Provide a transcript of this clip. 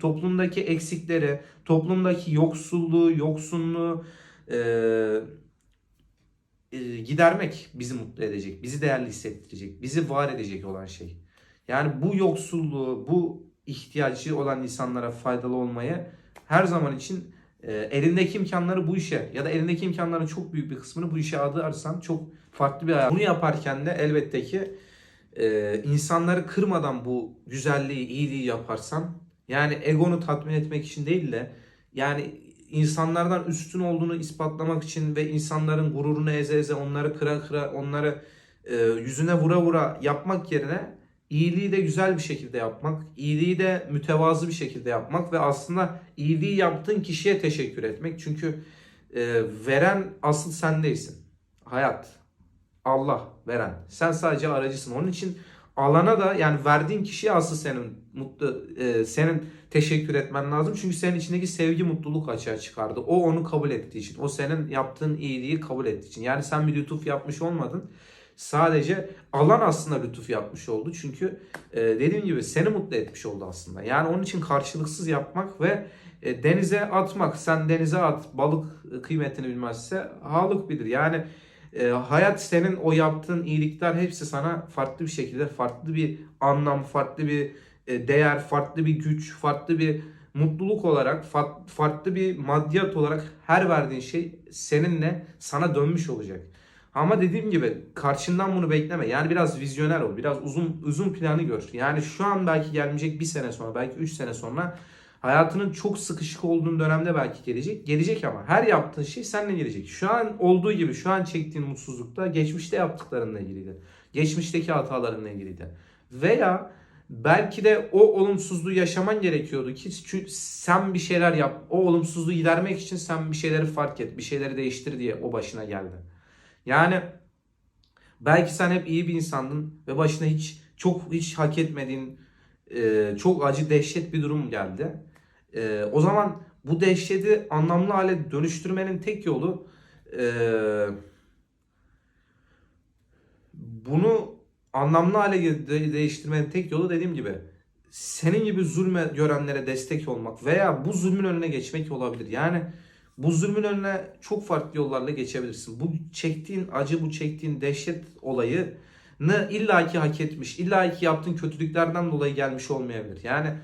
toplumdaki eksikleri, toplumdaki yoksulluğu, yoksunluğu e, e, gidermek bizi mutlu edecek, bizi değerli hissettirecek, bizi var edecek olan şey. Yani bu yoksulluğu, bu ihtiyacı olan insanlara faydalı olmayı her zaman için e, elindeki imkanları bu işe ya da elindeki imkanların çok büyük bir kısmını bu işe adarsan çok farklı bir hayat. Bunu yaparken de elbette ki e, insanları kırmadan bu güzelliği, iyiliği yaparsan yani egonu tatmin etmek için değil de yani insanlardan üstün olduğunu ispatlamak için ve insanların gururunu eze eze onları kıra kıra onları e, yüzüne vura vura yapmak yerine iyiliği de güzel bir şekilde yapmak, iyiliği de mütevazı bir şekilde yapmak ve aslında iyiliği yaptığın kişiye teşekkür etmek. Çünkü e, veren asıl sen değilsin. Hayat, Allah veren. Sen sadece aracısın. Onun için alana da yani verdiğin kişiye asıl senin mutlu e, senin teşekkür etmen lazım. Çünkü senin içindeki sevgi, mutluluk açığa çıkardı. O onu kabul ettiği için. O senin yaptığın iyiliği kabul ettiği için. Yani sen bir lütuf yapmış olmadın. Sadece alan aslında lütuf yapmış oldu. Çünkü e, dediğim gibi seni mutlu etmiş oldu aslında. Yani onun için karşılıksız yapmak ve e, denize atmak. Sen denize at balık kıymetini bilmezse halık bilir. Yani e, hayat senin o yaptığın iyilikler hepsi sana farklı bir şekilde farklı bir anlam, farklı bir e, değer, farklı bir güç, farklı bir mutluluk olarak, fa- farklı bir maddiyat olarak her verdiğin şey seninle sana dönmüş olacak. Ama dediğim gibi karşından bunu bekleme. Yani biraz vizyoner ol. Biraz uzun uzun planı gör. Yani şu an belki gelmeyecek bir sene sonra, belki 3 sene sonra hayatının çok sıkışık olduğun dönemde belki gelecek. Gelecek ama her yaptığın şey seninle gelecek. Şu an olduğu gibi şu an çektiğin mutsuzlukta geçmişte yaptıklarınla ilgiliydi. Geçmişteki hatalarınla ilgiliydi. Veya belki de o olumsuzluğu yaşaman gerekiyordu ki sen bir şeyler yap. O olumsuzluğu gidermek için sen bir şeyleri fark et, bir şeyleri değiştir diye o başına geldi. Yani belki sen hep iyi bir insandın ve başına hiç çok hiç hak etmediğin çok acı dehşet bir durum geldi. E, o zaman bu dehşeti anlamlı hale dönüştürmenin tek yolu e, bunu anlamlı hale de- değiştirmenin tek yolu dediğim gibi senin gibi zulme görenlere destek olmak veya bu zulmün önüne geçmek olabilir. Yani bu zulmün önüne çok farklı yollarla geçebilirsin. Bu çektiğin acı, bu çektiğin dehşet olayını illaki hak etmiş, illaki yaptığın kötülüklerden dolayı gelmiş olmayabilir. Yani